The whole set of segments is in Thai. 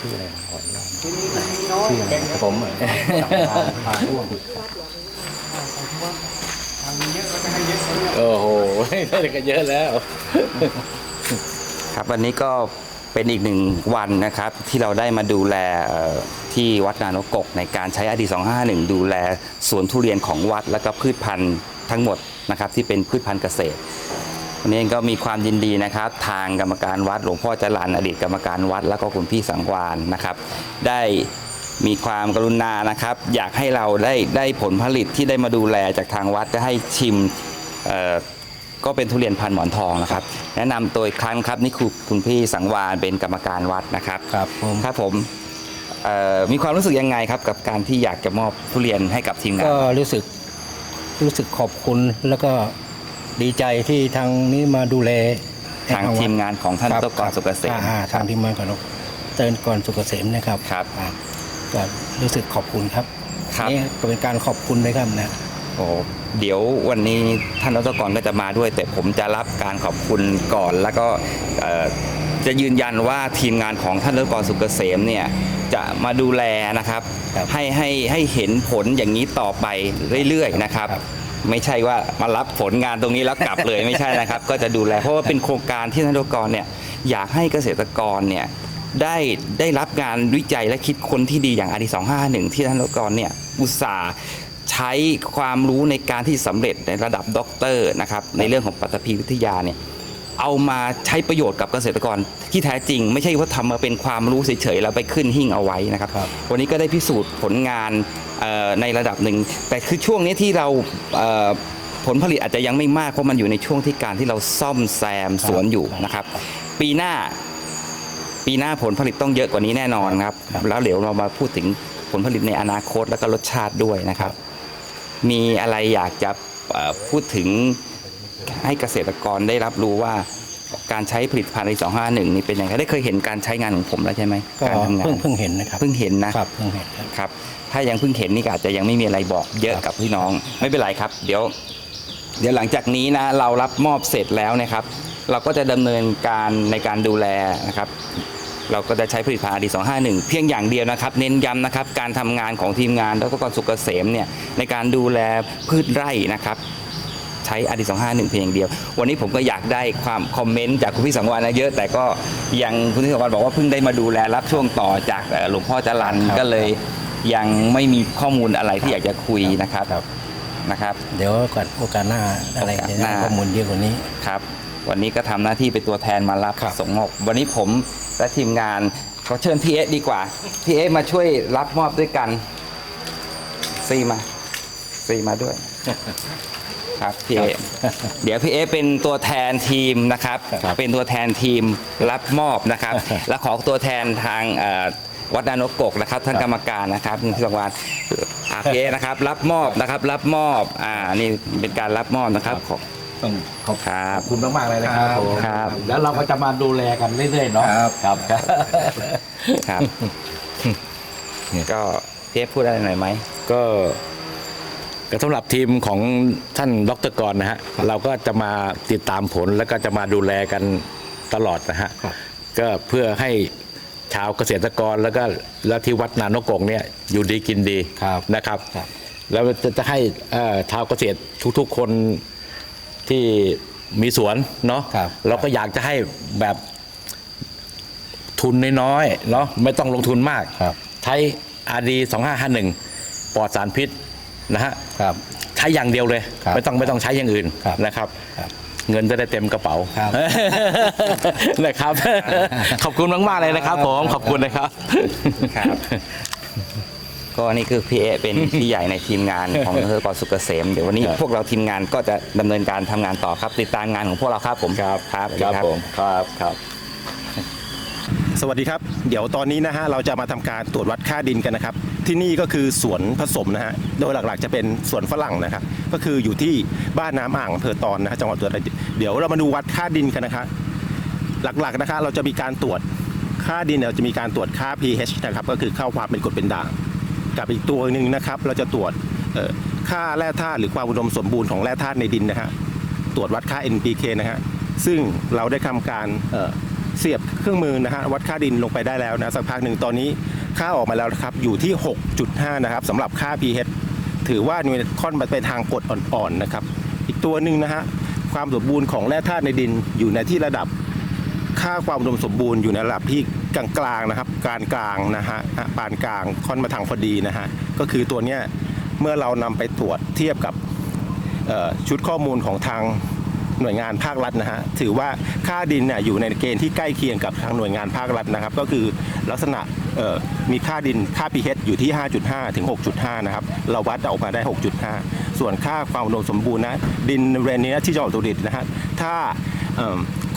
ชื่ออะไรขออนุญาตชื่ออะไรผมเหมือนปลาท่วงโอ้โหได้กันเยอะแล้ว ครับวันนี้ก็เป็นอีกหนึ่งวันนะครับ ที่เราได้มาดูแลที่วัดนานกก ในการใช้อดี251 ดูแลสวนทุเรียนของวัดและก็พืชพันธุ์ทั้งหมดนะครับที่เป็นพืชพันธุ์เกษตร วันนี้เองก็มีความยินดีนะครับ ทางกรรมการวัดหลวงพ่อจรันอดีตกรรมการวัด แล้วก็คุณพี่สังวานนะครับ ได้มีความกรุณานะครับ อยากให้เราได้ได้ผลผลิตที่ได้มาดูแลจากทางวัดจะให้ชิมเอ่อก็เป็นทุเรียนพันหมอนทองนะครับ แนะนำตัวอีกครั้งครับนี่คือคุณพี่สังวานเป็นกรรมการวัดนะครับครับผมครับผมเอ่อมีความรู้สึกยังไงครับกับการที่อยากจะมอบทุเรียนให้กับทีมงานก็รู้สึกรู้สึกขอบคุณแล้วก็ ดีใจที่ทางนี้มาดูแลให้ทางวัดทีมงานของท่านครับดรสุกเกษมอ่าอ่าทางทีมงานของเตือนกรสุกเกษมนะครับครับอ่าก็รู้สึกขอบคุณครับครับนี่ก็เป็นการขอบคุณเลยครับนะโอ้เดี๋ยววันนี้ท่านดรกรก็จะมาด้วย แต่ผมจะรับการขอบคุณก่อน แล้วก็เอ่อจะยืนยันว่าทีมงานของท่านดรกรสุกเกษมเนี่ยจะมาดูแลนะครับครับ ให้ให้ให้เห็นผลอย่างนี้ต่อไปเรื่อยๆนะครับครับ ไม่ใช่ว่ามารับผลงานตรงนี้แล้วกลับเลยไม่ใช่นะครับ ก็จะดูแลเพราะว่าเป็นโครงการที่ท่านดรกรเนี่ยอยากให้เกษตรกรเนี่ยได้ได้รับงานวิจัยและคิดค้นที่ดีอย่างอาดี251ที่ท่านดรกรเนี่ยอุตสาห์ใช้ความรู้ในการที่สำเร็จในระดับด็อกเตอร์นะครับในเรื่องของปฐพีวิทยาเนี่ยเอามาใช้ประโยชน์กับเกษตรกรที่แท้จริง ไม่ใช่ว่าทำมาเป็นความรู้เฉยๆแล้วไปขึ้นหิ่งเอาไว้นะครับครับวันนี้ก็ได้พิสูจน์ผลงานเอ่อ ในระดับหนึ่ง แต่คือช่วงนี้ที่เราผลผลิตอาจจะยังไม่มากเพราะมันอยู่ในช่วงที่การที่เราซ่อมแซมสวนอยู่นะครับ ปีหน้าปีหน้าผลผลิตต้องเยอะกว่านี้แน่นอนครับ แล้วเดี๋ยวเรามาพูดถึงผลผลิตในอนาคตแล้วก็รสชาติด้วยนะครับ มีอะไรอยากจะพูดถึงให้เกษตรกรได้รับรู้ว่า การใช้ผลิตภัณฑ์ใน251นี่เป็นยังไงได้เคยเห็นการใช้งานของผมแล้วใช่ไหมก็การทำงานเพิ่งเพิ่งเห็นนะครับเพิ่งเห็นนะครับเพิ่งเห็นครับครับ ถ้ายังเพิ่งเห็นนี่ก็อาจจะยังไม่มีอะไรบอกเยอะกับพี่น้อง ไม่เป็นไรครับ เดี๋ยว เดี๋ยวหลังจากนี้นะ เรารับมอบเสร็จแล้วนะครับ เราก็จะดำเนินการในการดูแลนะครับเราก็จะใช้ผลิตภัณฑ์ดี251 เพียงอย่างเดียวนะครับ เน้นย้ำนะครับ การทำงานของทีมงานแล้วก็กรสุกเกษมเนี่ยในการดูแลพืชไร่นะครับ ใช้อดี251เพียงอย่างเดียว วันนี้ผมก็อยากได้ความคอมเมนต์จากคุณพี่สังวานนะเยอะ แต่ก็ยังคุณพี่สังวานบอกว่าเพิ่งได้มาดูแลรับช่วงต่อจากเอ่อหลวงพ่อจรันครับ ก็เลยยังไม่มีข้อมูลอะไรที่อยากจะคุยนะครับครับนะครับ เดี๋ยวก่อนโอกาสหน้าอะไรโอกาสจะหน้าได้ข้อมูลเยอะกว่านี้ ครับวันนี้ก็ทำหน้าที่เป็นตัวแทนมารับครับส่งมอบวันนี้ผมและทีมงานขอเชิญพี่เอ๊ะดีกว่าพี่เอ๊ะมาช่วยรับมอบด้วยกันซีมาซีมาด้วย ครับพี่เอ๊ะเดี๋ยวพี่เอ๊ะเป็นตัวแทนทีมนะครับครับ เป็นตัวแทนทีมรับมอบนะครับ และขอตัวแทนทางเอ่อวัดนานกกกนะครับ ท่านกรรมการนะครับคุณพิศวานอะพี่เอ๊ะนะครับ รับมอบนะครับ รับมอบอ่านี่เป็นการรับมอบนะครับขอต้องขอบครับคุณมากๆเลยนะครับผมครับ แล้วเราก็จะมาดูแลกันเรื่อยๆเนาะครับครับครับครับก็พี่เอ๊ะพูดอะไรหน่อยไหมก็ ก็สำหรับทีมของท่านดรกรนะฮะเราก็จะมาติดตามผลแล้วก็จะมาดูแลกันตลอดนะฮะครับก็เพื่อให้ชาวเกษตรกรแล้วก็แล้วที่วัดนานกงเนี่ยอยู่ดีกินดีครับนะครับครับ แล้วจะจะให้เอ่อชาวเกษตรทุกๆคนที่มีสวนเนาะครับเราก็อยากจะให้แบบทุนน้อยๆเนาะไม่ต้องลงทุนมากครับใช้อาดีสองห้าห้าหนึ่งปลอดสารพิษ นะฮะครับ ใช้อย่างเดียวเลย ครับไม่ต้องไม่ต้องใช้อย่างอื่นครับนะครับ ครับเงินจะได้เต็มกระเป๋า ครับ นะครับ ขอบคุณมากๆเลยนะครับผมขอบคุณนะครับ ครับ ก็นี่คือพี่เอะเป็น พี่ใหญ่ในทีมงานของเธอกรสุกเกษมเดี๋ยววันนี้ครับ พวกเราทีมงานก็จะดำเนินการทำงานต่อครับติดตามงานของพวกเราครับผมครับครับสวัสดี ครับผมครับครับ สวัสดีครับ เดี๋ยวตอนนี้นะฮะเราจะมาทำการตรวจวัดค่าดินกันนะครับ ที่นี่ก็คือสวนผสมนะฮะ โดยหลักๆ จะเป็นสวนฝรั่งนะครับ ก็คืออยู่ที่บ้านน้ำอ่างอำเภอตอนนะฮะจังหวัดอุตรดิตถ์เดี๋ยวเรามาดูวัดค่าดินกันนะครับหลักๆนะคะเราจะมีการตรวจค่าดินเราจะมีการตรวจค่า pH นะครับ ก็คือเข้าความเป็นกรดเป็นด่าง กับอีกตัวหนึ่งนะครับ เราจะตรวจค่าแร่ธาตุหรือความอุดมสมบูรณ์ของแร่ธาตุในดินนะฮะ ตรวจวัดค่า NPK นะฮะ ซึ่งเราได้ทำการเเสียบเครื่องมือนะฮะวัดค่าดินลงไปได้แล้วนะสักพักหนึ่งตอนนี้ ค่าออกมาแล้วนะครับอยู่ที่ 6.5 นะครับสำหรับค่า pH ถือว่านิวคอนมันเป็นทางกดอ่อนๆนะครับ อีกตัวหนึ่งนะฮะความสมบูรณ์ของแร่ธาตุในดินอยู่ในที่ระดับค่าความอุดมสมบูรณ์อยู่ในระดับที่กลางๆนะครับการกลางนะฮะปานกลางค่อนมาทางพอดีนะฮะก็คือตัวเนี้ยเมื่อเรานำไปตรวจเทียบกับชุดข้อมูลของทาง หน่วยงานภาครัฐนะฮะถือว่าค่าดินเนี่ยอยู่ในเกณฑ์ที่ใกล้เคียงกับทางหน่วยงานภาครัฐนะครับ ก็คือลักษณะมีค่าดินค่า pH อยู่ที่ 5.5 ถึง 6.5 นะครับ เราวัดออกมาได้ 6.5 ส่วนค่าความอุดมสมบูรณ์นะดินเรนเนี้ที่จังหวัดอุตรดิตถ์นะฮะถ้า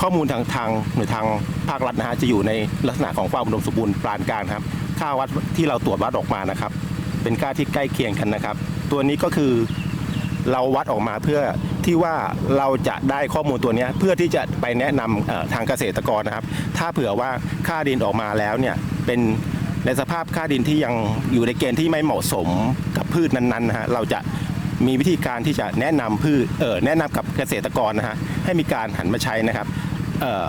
ข้อมูลทางทางหน่วยทางภาครัฐนะฮะจะอยู่ในลักษณะของความอุดมสมบูรณ์ปานกลางครับ ค่าวัดที่เราตรวจวัดออกมานะครับ เป็นค่าที่ใกล้เคียงกันนะครับ ตัวนี้ก็คือเราวัดออกมาเพื่อ ที่ว่าเราจะได้ข้อมูลตัวนี้เพื่อที่จะไปแนะนำทางเกษตรกรนะครับ ถ้าเผื่อว่าค่าดินออกมาแล้วเนี่ยเป็นในสภาพค่าดินที่ยังอยู่ในเกณฑ์ที่ไม่เหมาะสมกับพืชนั้นๆนะฮะเราจะมีวิธีการที่จะแนะนำพืชเออแนะนำกับเกษตรกรนะฮะให้มีการหันมาใช้นะครับเออ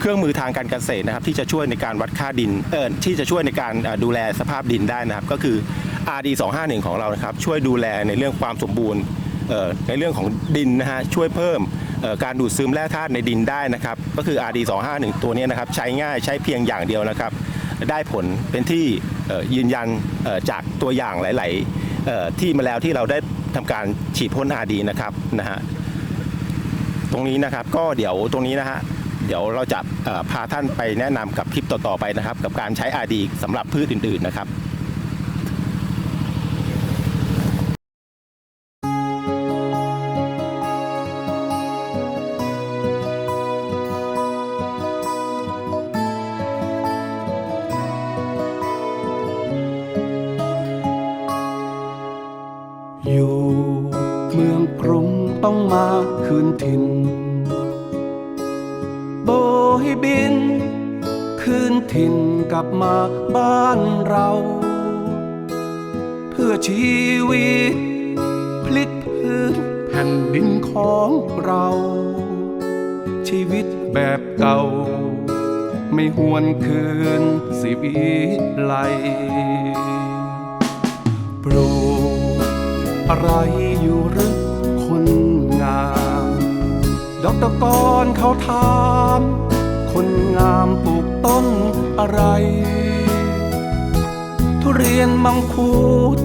เครื่องมือทางการเกษตรนะครับ ที่จะช่วยในการวัดค่าดินเออที่จะช่วยในการดูแลสภาพดินได้นะครับ ก็คือ RD 251ของเรานะครับ ช่วยดูแลในเรื่องความสมบูรณ์ ในเรื่องของดินนะฮะช่วยเพิ่มการดูดซึมแร่ธาตุในดินได้นะครับ ก็คือ RD 251ตัวนี้นะครับ ใช้ง่ายใช้เพียงอย่างเดียวนะครับ ได้ผลเป็นที่ยืนยันจากตัวอย่างหลาย ๆ ที่มาแล้วที่เราได้ทำการฉีดพ่น RD นะครับนะฮะตรงนี้นะครับก็เดี๋ยวตรงนี้นะฮะเดี๋ยวเราจะพาท่านไปแนะนำกับคลิปต่อ ๆ ไปนะครับ กับการใช้ RD สำหรับพืชอื่น ๆ นะครับ ถิ่นกลับมาบ้านเรา เพื่อชีวิต พลิกพื้นแผ่นดินของเรา ชีวิตแบบเก่า ไม่หวนคืนสิวิไลปลูกอะไรอยู่หรือคนงามดอกตะกอนเขาถาม คนงามปลูก ต้นอะไร ทุเรียนมังคุด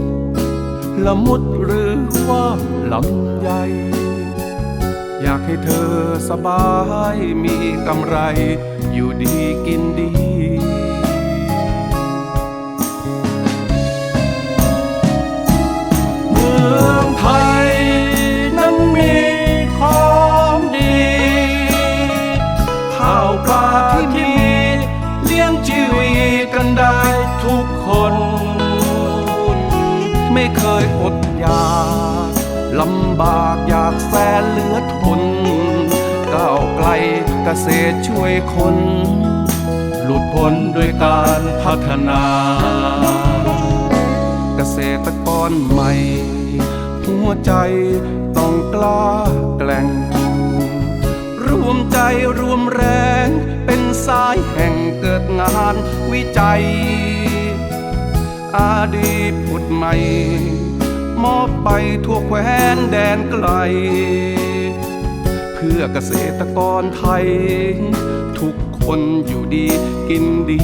ละมุดหรือว่าลำไยอยากให้เธอสบายมีกำไร อยู่ดีกินดี ทุกคน ไม่เคยอดอยากลำบากอยากแสนเหลือทนก้าวไกลเกษตรช่วยคน หลุดพ้นด้วยการพัฒนา เกษตรกรใหม่ หัวใจต้องกล้าแกล่ง รวมใจรวมแรง สายแห่งเกิดงานวิจัย อดีตผุดใหม่ มอบไปทั่วแคว้นแดนไกล เพื่อเกษตรกรไทย ทุกคนอยู่ดีกินดี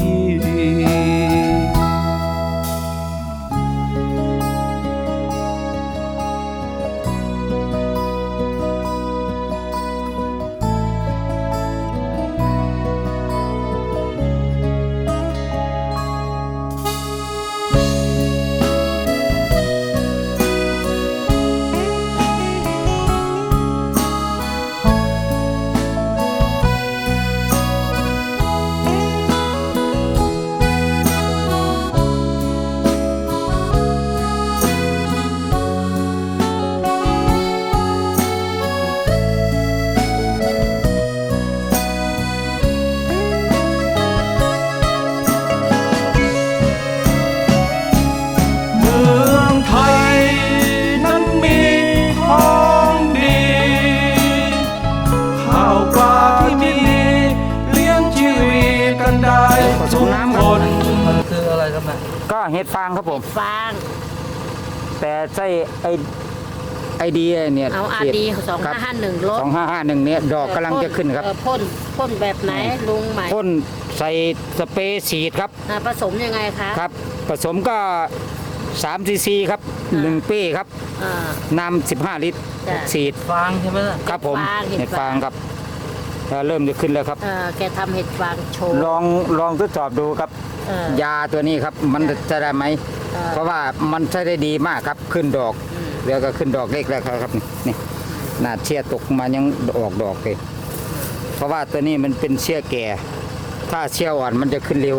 ดฟางครับผมฟาง แต่ใช่ไอไอเดียเนี่ยเอาอาดีสองห้าห้าหนึ่งลดสองห้าห้าหนึ่งเนี่ยดอกกำลังจะขึ้นครับเออพ่นพ่นแบบไหนลุงใหม่พ่นใส่สเปรย์ฉีดครับอ่าผสมยังไงคะครับ ผสมก็3ซีซีครับหนึ่งเป้ครับอ่าน้ำ15ลิตรจ้ะฉีดฟางใช่ไหมล่ะครับผมเห็ดฟางเห็เห็ดดฟาฟางงครับเอ่อเริ่มจะขึ้นแล้วครับ เออแกทำเห็ดฟางโชว์ ลองลองทดสอบดูครับ เออยาตัวนี้ครับ มันจะได้ไหม เออเพราะว่ามันใช้ได้ดีมากครับ ขึ้นดอกอืม เดี๋ยวก็ขึ้นดอกเล็กแล้วครับนี่หนาเชี่ยตกมายังออกดอกเลยเพราะว่าตัวนี้มันเป็นเชี่ยแก่ ถ้าเชี่ยอ่อนมันจะขึ้นเร็ว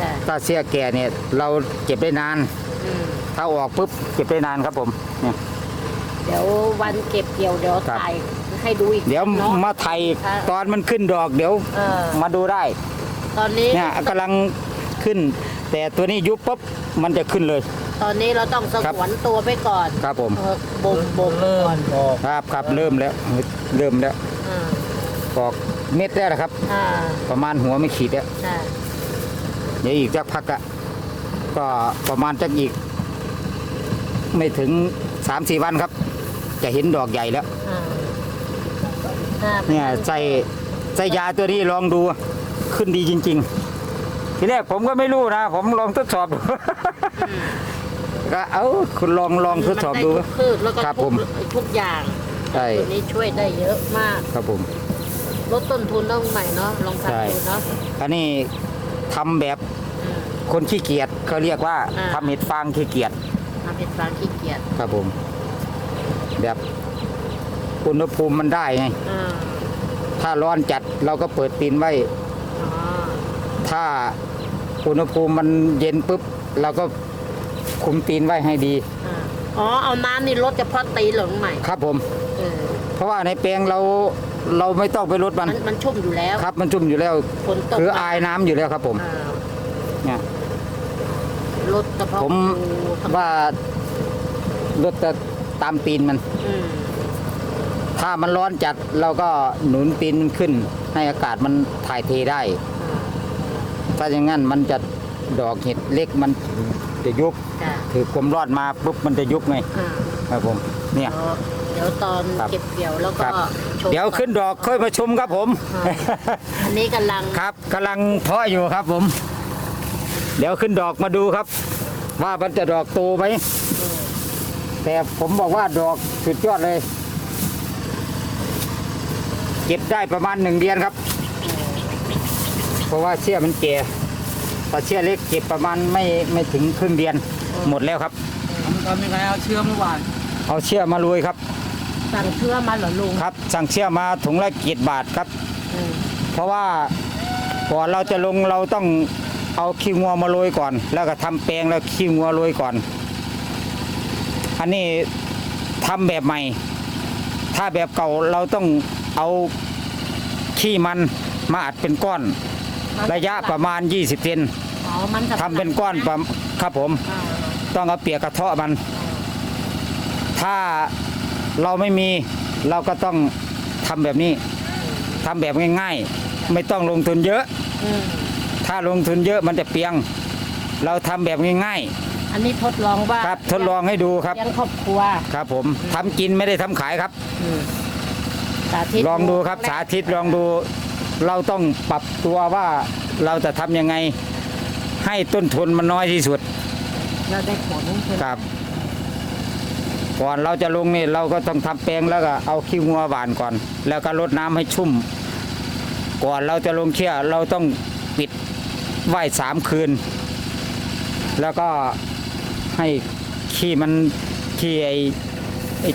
จ้ะถ้าเชี่ยแก่เนี่ยเราเก็บได้นาน อืมถ้าออกปุ๊บเก็บได้นานครับผมเนี่ย เดี๋ยววันเก็บเกี่ยวเดี๋ยวครับถ่ายให้ดูอีกเดี๋ยวเนาะมาไทยค่ะตอนมันขึ้นดอกเดี๋ยวเออ มาดูได้ ตอนนี้เนี่ยกำลังขึ้น แต่ตัวนี้ยุบปุ๊บมันจะขึ้นเลย ตอนนี้เราต้องสครับงวนตัวไปก่อนครับผมเออบ่มบ่มเริ่ก่อมนออกครับครับเริ่มแล้วเริ่มแล้วอ่าออกเม็ดแล้วนะครับ อ่าประมาณหัวไม่ขีดแล้ว อ่าเดี๋ยวอีกสักพักอะก็ประมาณจักอีก ไม่ถึงสามสี่วันครับ จะเห็นดอกใหญ่แล้วอ่าอ่าเนี่ยใส่ใส่ยาตัวนี้ลองดูขึ้นดีจริง ๆ ทีแรกผมก็ไม่รู้นะ ผมลองทดสอบดูก็เอาคุณลองลองทดสอบดูมันไทุกพืชแล้วก็ครับทุผกมทุกอย่างใช่ตัวนี้ช่วยได้เยอะมาก ครับผมลดต้นทุนต้องใหม่เนาะลองทำดูเนาะอันนี้ทำแบบคนขี้เกียจเขาเรียกว่าอ่าทำเห็ดฟางขี้เกียจทำเป็นฟางขี้เกียจครับผม แบบอุณหภูมิมันได้ไง อ่าถ้าร้อนจัดเราก็เปิดตีนไว้ อ๋อถ้าอุณหภูมิมันเย็นปุ๊บเราก็คุมตีนไว้ให้ดี อ่าอ๋อ เอาน้ำนี่ลดเฉพาะตีนเหลืองใหม่ครับผม เออเพราะว่าในแปลงเราเราไม่ต้องไปลดมัน มันมันชุ่มอยู่แล้วครับ มันชุ่มอยู่แล้ว ฝนตกคืออายน้ำอยู่แล้วครับผมอ่าเนี่ย ลดเฉพาะผมภูทั้งว่าลดแต่ ตามตีนมัน อืมถ้ามันร้อนจัดเราก็หนุนตีนมันขึ้น ให้อากาศมันถ่ายเทได้ ถ้าอย่างนั้นมันจะดอกเห็ดเล็กมันจะยุบจ้ะถือความร้อนมาปุ๊บมันจะยุบไงอ่าครับผมเนี่ย เดี๋ยวตอนครับเก็บเกี่ยวแล้วคก็รับ ชมเดี๋ยวขึ้นดอกค่อยมาชมครับผมอ่าอันนี้กำลังครับกำลังเพาะอยู่ครับผม เดี๋ยวขึ้นดอกมาดูครับ ว่ามันจะดอกโตไหม แต่ผมบอกว่าดอกสุดยอดเลย เก็บได้ประมาณหนึ่งเดือนครับ เพราะว่าเชี่ยมันแก่ถ้าเชี่ยเล็กเก็บประมาณไม่ไม่ถึงครึ่งเดือนหมดแล้วครับทำยังไงเอาเชื้อเมื่อวานเอาเชี่ยมาลุยครับ สั่งเชื่อมาเหรอลุงครับ สั่งเชี่ยมาถุงละกีดบาทครับอืมเพราะว่าก่อนเราจะลงเราต้องเอาขี้งัวมาโรยก่อน แล้วก็ทำแปลงแล้วขี้งัวโรยก่อน อันนี้ทำแบบใหม่ ถ้าแบบเก่าเราต้องเอาขี้มันมาอัดเป็นก้อน ระยะประมาณ 20เซนอ๋อมันจะทำเป็นก้อนประครับผมอ่าต้องเอาเปียกกระเทาะมัน ถ้าเราไม่มีเราก็ต้องทำแบบนี้ทำแบบง่ายๆ ไม่ต้องลงทุนเยอะอืมถ้าลงทุนเยอะมันจะเปลียง เราทำแบบง่าย อันนี้ทดลองว่าๆครับทดลองให้ดูครับเลี้ยงครอบครัวครับ ผมทำกินไม่ได้ทำขายครับ อืมสาธิตลองดูครับสาธิตลองดู เราต้องปรับตัวว่าเราจะทำยังไง ให้ต้นทุนมันน้อยที่สุดเราได้ผลใช่ไหมครับ ก่อนเราจะลงนี่เราก็ต้องทำแปลงแล้วก็เอาขี้งัวหวานก่อน แล้วก็รดน้ำให้ชุ่ม ก่อนเราจะลงเชี่ยเราต้องปิดไว้สามคืน แล้วก็ ให้ขี้มันขี้ไอไอ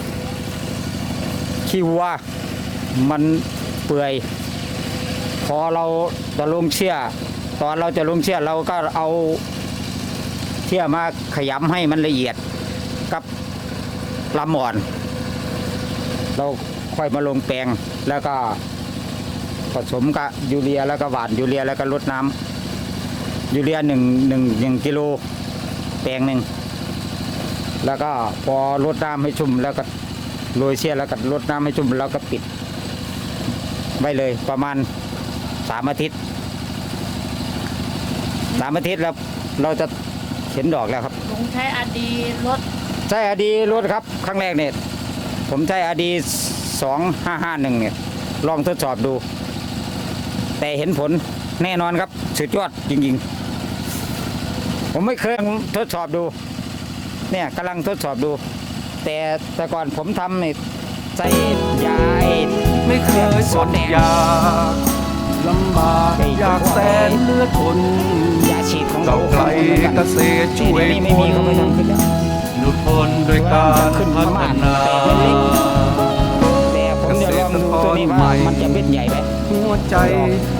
ขี้วัวมันเปื่อย พอเราจะลงเชี่ยตอนเราจะลงเชี่ยเราก็เอาเที่ยมาขยำให้มันละเอียดกับลำอ่อน เราค่อยมาลงแปลงแล้วก็ผสมกับยูเรียแล้วก็หวานยูเรียแล้วก็ลดน้ำยูเรียหนึ่งหนึ่งหนึ่งกิโลแปลงหนึ่ง แล้วก็พอลดน้ำให้ชุ่มแล้วก็โรยเชี่ยแล้วก็ลดน้ำให้ชุ่มแล้วก็ปิดไว้เลยประมาณสามอาทิตย์สามอาทิตย์แล้วเราจะเห็นดอกแล้วครับลุงใช้อดีรถใช้อดีรถครับครั้งแรกเนี่ยผมใช้อดีสองห้าห้าหนึ่งเนี่ยลองทดสอบดู แต่เห็นผลแน่นอนครับสุดยอดจริงๆ ผมไม่เคยทดสอบดู เนี่ยกำลังทดสอบดู แต่แต่ก่อนผมทำเนี่ยใส่ยาไอ้ไม่เคยสนอยากลำบากอยากแสนเลือดทนยาฉีดของเก่าไกลเกษตรช่วยนี่คไม่มีนเขาไม่ทำขึ้นแล้วหนุนพลโดยการพัฒนาแต่ผมจะลองดูตัวนี้ว่ามันจะเป็นใหญ่ไหมหัวใจ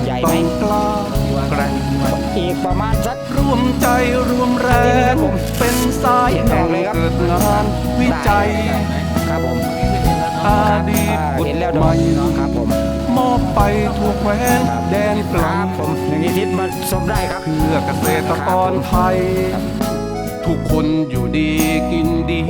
ใหญ่ไหมต้อง กล้าแกร่งอีกประมาณสักร่วมใจร่วมแรงเป็นสายแห่งเกิดงานวิจัยครับผมอาดีตอ่าบุตเห็นแล้วรดใหอม่กครับผมมอบไปทั่วแคว้นแดนไกคลรับผมหนึ่งอาทิตย์มาชมได้ครับ เพื่อเกษตรกรไทย ทุกคนอยู่ดีกินดี